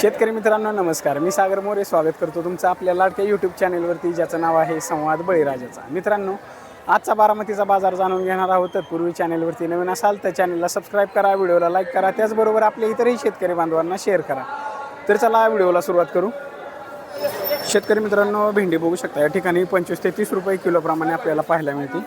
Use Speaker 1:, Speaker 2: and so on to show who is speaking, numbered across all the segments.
Speaker 1: शेतकरी मित्रांनो नमस्कार. मी सागर मोरे स्वागत करतो तुमचं आपल्या लाडक्या यूट्यूब चॅनेलवरती ज्याचं नाव आहे संवाद बळीराजाचा. मित्रांनो आजचा बारामतीचा बाजार जाणून घेणार आहोत. तत्पूर्वी चॅनेलवरती नवीन असाल तर चॅनेलला सबस्क्राईब करा व्हिडिओला लाईक करा त्याचबरोबर आपल्या इतरही शेतकरी बांधवांना शेअर करा. तर चला व्हिडिओला सुरुवात करू. शेतकरी मित्रांनो भेंडी बघू शकता या ठिकाणी पंचवीस ते तीस रुपये किलोप्रमाणे आपल्याला पाहायला मिळते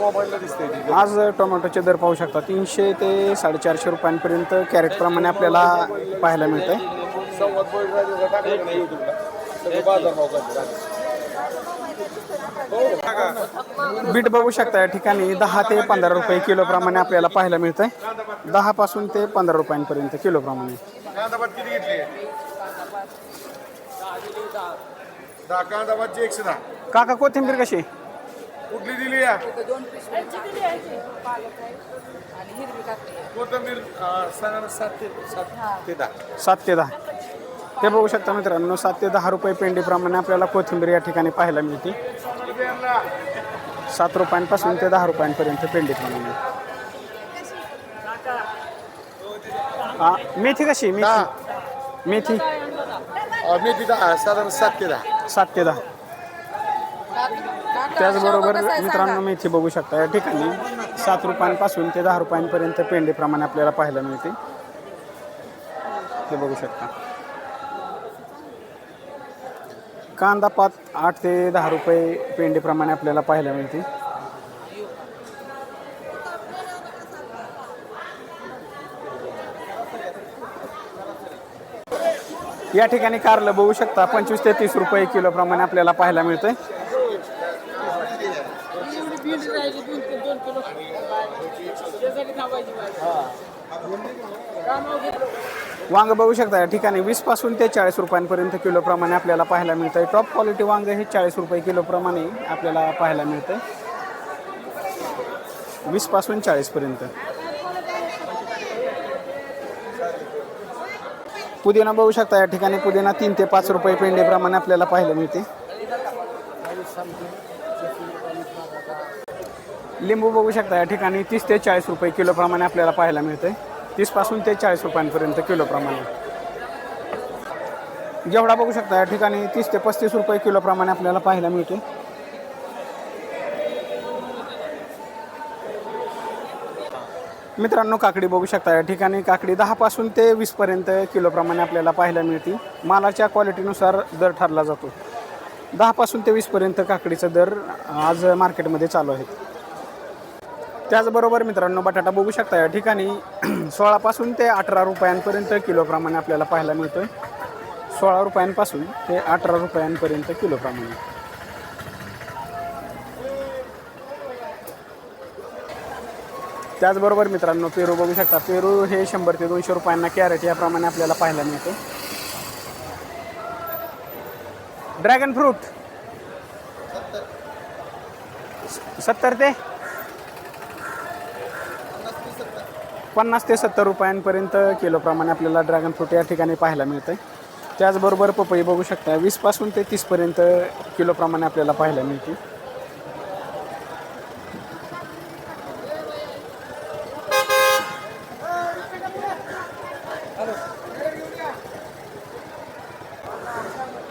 Speaker 2: मोबाईलला दिसते ती.
Speaker 1: आज टोमॅटोचे दर पाहू शकता. तीनशे ते साडेचारशे रुपयांपर्यंत कॅरेटप्रमाणे आपल्याला पाहायला मिळतं बीट बघू शकता या ठिकाणी दहा ते पंधरा रुपये किलोप्रमाणे आपल्याला पाहायला मिळतं आहे दहा पासून ते पंधरा रुपयांपर्यंत किलोप्रमाणे काका कोथिंबीर कशी?
Speaker 2: कुठली दिली या?
Speaker 3: दोन पिशव्यांची दिली आहे ती. पालक आहे आणि हिरवी काकडी आहे.
Speaker 2: कोथंबीर अं, सात ते सात ते दहा.
Speaker 1: सात ते दहा. ते बघू शकता मित्रांनो सात ते दहा रुपये पेंडीप्रमाणे आपल्याला कोथिंबीर या ठिकाणी पाहायला मिळते? सात रुपयांपासून ते दहा रुपयांपर्यंत पेंडीप्रमाणे. हा, मेथी कशी?
Speaker 2: दहा.
Speaker 1: मेथी मेथी.
Speaker 2: अं, मेथी दहा. साधारण सात ते दहा.
Speaker 1: सात ते दहा. त्याचबरोबर मित्रांनो? मेथी बघू शकता या ठिकाणी सात रुपयांपासून ते दहा रुपयांपर्यंत पेंडीप्रमाणे आपल्याला पाहायला मिळते. ते बघू शकता. कांदा पात आठ ते दहा रुपये पेंडीप्रमाणे आपल्याला पाहायला मिळते. या ठिकाणी कारलं बघू शकता पंचवीस ते तीस रुपये किलोप्रमाणे आपल्याला पाहायला मिळतंय. वांग बघू शकता या ठिकाणी वीसपासून ते चाळीस रुपयांपर्यंत किलोप्रमाणे आपल्याला पाहायला मिळतंय. टॉप क्वालिटी वांग हे चाळीस रुपये किलोप्रमाणे आपल्याला पाहायला मिळतंय. वीसपासून चाळीसपर्यंत. पुदिना बघू शकता या ठिकाणी पुदिना तीन ते पाच रुपये पेंडीप्रमाणे आपल्याला पाहायला मिळते. लिंबू बघू शकता या ठिकाणी तीस ते चाळीस रुपये किलोप्रमाणे आपल्याला पाहायला मिळते. तीसपासून ते चाळीस रुपयांपर्यंत किलोप्रमाणे जेवढा बघू शकता या ठिकाणी तीस ते पस्तीस रुपये किलोप्रमाणे आपल्याला पाहायला मिळते. मित्रांनो काकडी बघू शकता या ठिकाणी काकडी दहापासून ते वीसपर्यंत किलोप्रमाणे आपल्याला पाहायला मिळते. मालाच्या क्वालिटीनुसार दर ठरला जातो. दहापासून ते वीसपर्यंत काकडीचा दर आज मार्केटमध्ये चालू आहेत त्याचबरोबर मित्रांनो बटाटा बघू शकता या ठिकाणी. सोळापासून ते अठरा रुपयांपर्यंत किलोप्रमाणे आपल्याला पाहायला मिळतोय. सोळा रुपयांपासून ते अठरा रुपयांपर्यंत किलोप्रमाणे त्याचबरोबर मित्रांनो पेरू बघू शकता. पेरू हे शंभर ते दोनशे रुपयांना कॅरेट याप्रमाणे आपल्याला पाहायला मिळतो ड्रॅगन फ्रूट. सत्तर ते? पन्नास ते सत्तर रुपयांपर्यंत किलोप्रमाणे आपल्याला ड्रॅगन फ्रूट या ठिकाणी पाहायला मिळतं त्याचबरोबर पपई बघू शकता वीसपासून ते तीसपर्यंत किलोप्रमाणे आपल्याला पाहायला मिळते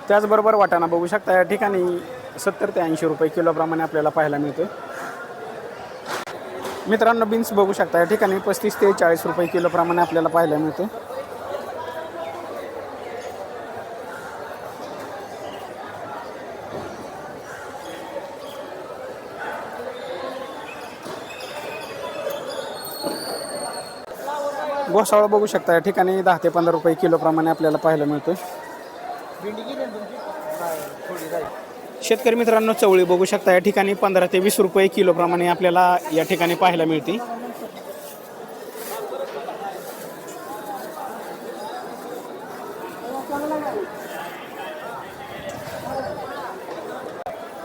Speaker 1: त्याचबरोबर वाटाणा बघू शकता या ठिकाणी सत्तर ते ऐंशी रुपये किलोप्रमाणे आपल्याला पाहायला मिळते मित्रांनो बीन्स बघू शकता. या ठिकाणी पस्तीस ते चाळीस रुपये किलोप्रमाणे आपल्याला पाहायला मिळते. घोसाळं बघू शकता. या ठिकाणी दहा ते पंधरा रुपये किलोप्रमाणे आपल्याला पाहायला मिळतोय. शेतकरी मित्रांनो चवळी बघू शकता या ठिकाणी पंधरा ते वीस रुपये किलोप्रमाणे आपल्याला या ठिकाणी पाहायला मिळते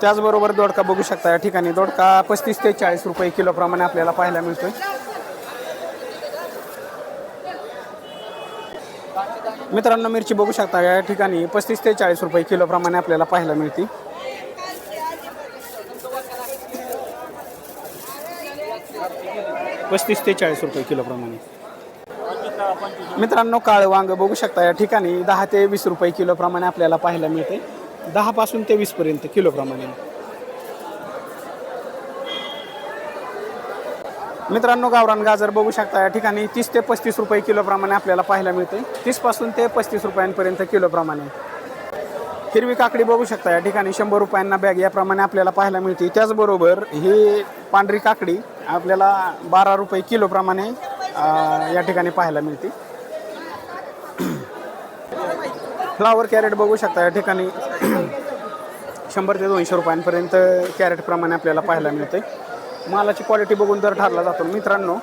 Speaker 1: त्याचबरोबर दोडका बघू शकता या ठिकाणी दोडका पस्तीस ते चाळीस रुपये किलोप्रमाणे आपल्याला पाहायला मिळतोय. मित्रांनो मिरची बघू शकता या ठिकाणी पस्तीस ते चाळीस रुपये किलोप्रमाणे आपल्याला पाहायला मिळते पस्तीस ते चाळीस रुपये किलोप्रमाणे. मित्रांनो काळ वांग बघू शकता या ठिकाणी दहा ते वीस रुपये किलोप्रमाणे आपल्याला पाहायला मिळते दहापासून ते वीसपर्यंत किलोप्रमाणे. मित्रांनो गावरान गाजर बघू शकता या ठिकाणी तीस ते पस्तीस रुपये किलोप्रमाणे आपल्याला पाहायला मिळते तीसपासून ते पस्तीस रुपयांपर्यंत किलोप्रमाणे. हिरवी काकडी बघू शकता या ठिकाणी. शंभर रुपयांना बॅग याप्रमाणे आपल्याला पाहायला मिळते. त्याचबरोबर ही पांढरी काकडी आपल्याला बारा रुपये किलोप्रमाणे या ठिकाणी पाहायला मिळते. फ्लावर कॅरेट बघू शकता या ठिकाणी. शंभर ते दोनशे रुपयांपर्यंत कॅरेटप्रमाणे आपल्याला पाहायला मिळते. मालाची क्वालिटी बघून दर ठरला जातो. मित्रांनो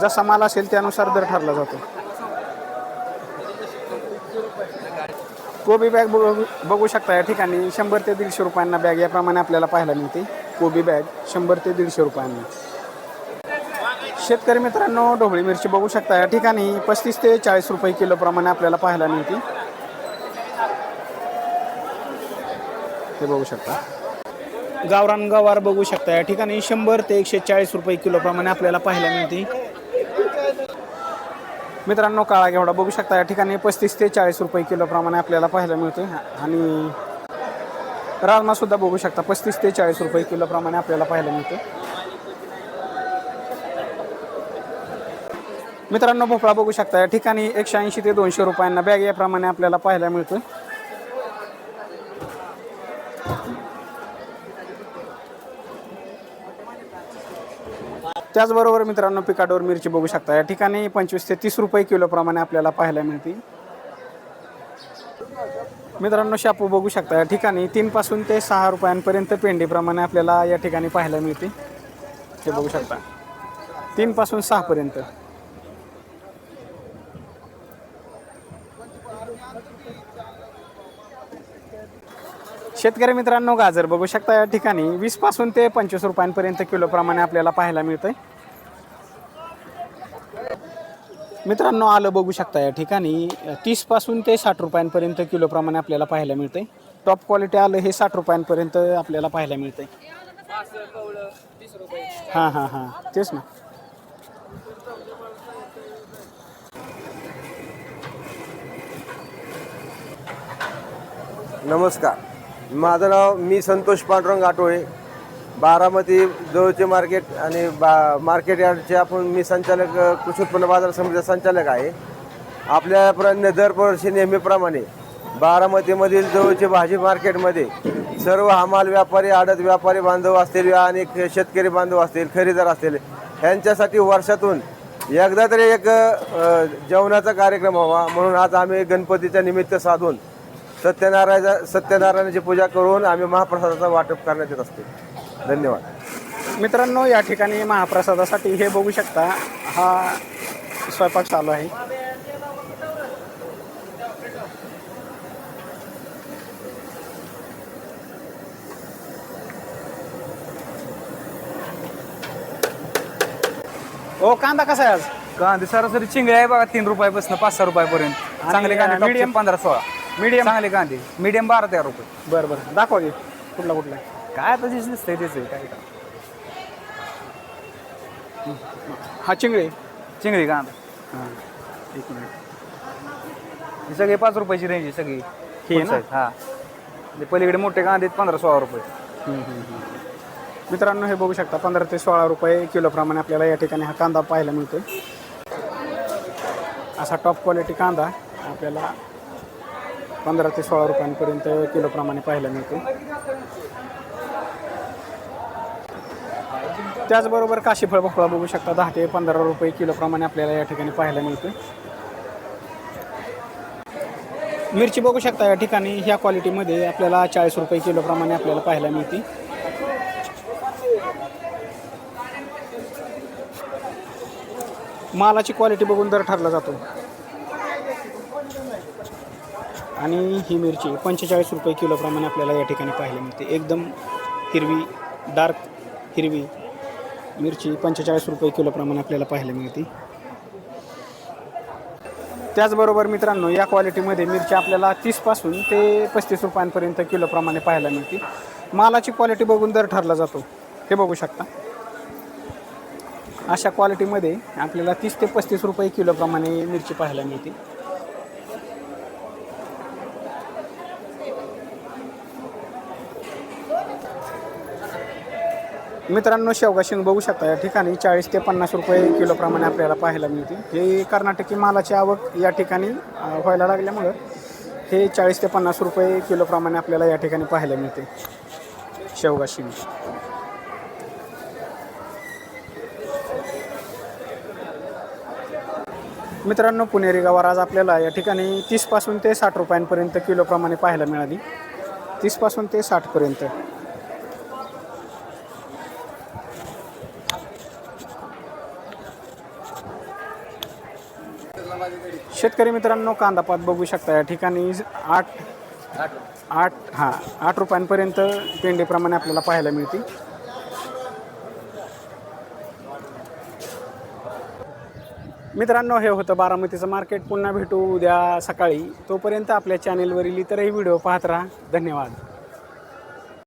Speaker 1: जसा माल असेल त्यानुसार दर ठरला जातो. कोबी बॅग बघू बघू शकता या ठिकाणी. शंभर ते दीडशे रुपयांना बॅग याप्रमाणे आपल्याला पाहायला मिळते. कोबी बॅग शंभर ते दीडशे रुपयांना. शेतकरी मित्रांनो ढोबळी मिरची बघू शकता. या ठिकाणी पस्तीस ते चाळीस रुपये किलोप्रमाणे आपल्याला पाहायला मिळते. हे बघू शकता. गावरान गवार बघू शकता. या ठिकाणी शंभर ते एकशे चाळीस रुपये किलोप्रमाणे आपल्याला पाहायला मिळते. मित्रांनो काळा घेवडा बघू शकता या ठिकाणी पस्तीस ते चाळीस रुपये किलोप्रमाणे आपल्याला पाहायला मिळते आणि राजमा सुद्धा बघू शकता पस्तीस ते चाळीस रुपये किलोप्रमाणे आपल्याला पाहायला मिळते मित्रांनो भोपळा बघू शकता या ठिकाणी एकशे ऐंशी ते दोनशे रुपयांना बॅग याप्रमाणे आपल्याला पाहायला मिळतोय. त्याचबरोबर मित्रांनो पिकाडोर मिरची बघू शकता. या ठिकाणी पंचवीस ते तीस रुपये किलोप्रमाणे आपल्याला पाहायला मिळते मित्रांनो शापू बघू शकता. या ठिकाणी तीनपासून ते सहा रुपयांपर्यंत पेंडीप्रमाणे आपल्याला या ठिकाणी पाहायला मिळते ते बघू शकता. तीनपासून सहापर्यंत शेतकरी मित्रांनो गाजर बघू शकता या ठिकाणी. वीसपासून ते पंचवीस रुपयांपर्यंत किलोप्रमाणे आपल्याला पाहायला मिळतंय. मित्रांनो आलं बघू शकता या ठिकाणी. तीसपासून ते साठ रुपयांपर्यंत किलोप्रमाणे आपल्याला पाहायला मिळतंय. टॉप क्वालिटी आलं हे साठ रुपयांपर्यंत आपल्याला पाहायला मिळतंय. हां हां हां. तेच ना.
Speaker 2: नमस्कार. माझं नाव मी संतोष पांडुरंग आटोळे बारामती जवळचे मार्केट आणि बा मार्केट यार्डचे आपण मी संचालक कृषी उत्पन्न बाजार समितीचा संचालक आहे. आपल्या दरवर्षी नेहमीप्रमाणे बारामतीमधील जवळचे भाजी मार्केटमध्ये सर्व हमाल व्यापारी आडत व्यापारी बांधव असतील आणि शेतकरी बांधव असतील खरेदीदार असतील यांच्यासाठी वर्षातून एकदा तरी एक जेवणाचा कार्यक्रम व्हावा म्हणून आज आम्ही गणपतीच्या निमित्त साधून सत्यनारायण सत्यनारायणाची पूजा करून आम्ही महाप्रसादाचं वाटप करण्यात येत असते. धन्यवाद.
Speaker 1: मित्रांनो या ठिकाणी महाप्रसादासाठी हे बघू शकता हा स्वयंपाक चालू आहे. ओ कांदा कसा आहे आज?
Speaker 4: कांदे सरासरी चिंगळे आहे बघा तीन रुपयापासून पाच सहा रुपयापर्यंत. चांगले कांदे
Speaker 1: medium?
Speaker 4: medium पंधरा सोळा.
Speaker 1: Medium?
Speaker 4: चांगले कांदे मीडियम बारा तेरा रुपये.
Speaker 1: बरं बरं. दाखवा की. कुठला कुठला? आहे.
Speaker 4: काय आता जे दिसतंय तेच आहे काय
Speaker 1: हा चिंगळे.
Speaker 4: चिंगळी कांदा
Speaker 1: हां. एक मिनिट.
Speaker 4: हे सगळे पाच रुपयाची रेंज आहे सगळी.
Speaker 1: हे
Speaker 4: full
Speaker 1: ना?
Speaker 4: size. हा. ते पलीकडे मोठे कांदे आहेत पंधरा सोळा रुपये.
Speaker 1: हम्म, हम्म, हम्म. मित्रांनो हे बघू शकता पंधरा ते सोळा रुपये किलोप्रमाणे आपल्याला या ठिकाणी हा कांदा पाहायला मिळतोय. असा टॉप क्वालिटी कांदा आपल्याला पंधरा ते सोळा रुपयांपर्यंत किलोप्रमाणे पाहायला मिळतो. त्याचबरोबर काशीफळ भोपळा बघू शकता दहा ते पंधरा रुपये किलोप्रमाणे आपल्याला या ठिकाणी पाहायला मिळते. मिरची बघू शकता या ठिकाणी ह्या क्वालिटीमध्ये आपल्याला चाळीस रुपये किलोप्रमाणे आपल्याला पाहायला मिळते. मालाची क्वालिटी बघून दर ठरला जातो. आणि ही मिरची पंचेचाळीस रुपये किलोप्रमाणे आपल्याला या ठिकाणी पाहायला मिळते. एकदम हिरवी डार्क हिरवी मिरची पंचेचाळीस रुपये किलोप्रमाणे आपल्याला पाहायला मिळते. त्याचबरोबर मित्रांनो या क्वालिटीमध्ये मिरची आपल्याला तीसपासून ते पस्तीस रुपयांपर्यंत किलोप्रमाणे पाहायला मिळते. मालाची क्वालिटी बघून दर ठरला जातो. हे बघू शकता. अशा क्वालिटीमध्ये आपल्याला तीस ते पस्तीस रुपये किलोप्रमाणे मिरची पाहायला मिळते. मित्रांनो शेवगा शेंग बघू शकता. या ठिकाणी चाळीस ते पन्नास रुपये किलोप्रमाणे आपल्याला पाहायला मिळते हे कर्नाटकी मालाची आवक या ठिकाणी व्हायला लागल्यामुळं हे चाळीस ते पन्नास रुपये किलोप्रमाणे आपल्याला या ठिकाणी पाहायला मिळते शेवगा शेंग. मित्रांनो पुणेरी गवार आज आपल्याला या ठिकाणी तीसपासून ते साठ रुपयांपर्यंत किलोप्रमाणे पाहायला मिळाली. तीसपासून ते साठपर्यंत शेतकरी मित्रांनो कांदा पात बघू शकता. या ठिकाणी आठ आठ हां आठ रुपयांपर्यंत पेंडीप्रमाणे आपल्याला पाहायला मिळते मित्रांनो हे होतं बारामतीचं मार्केट. पुन्हा भेटू उद्या सकाळी. तोपर्यंत आपल्या चॅनेलवरील इतरही व्हिडिओ पाहत राहा. धन्यवाद.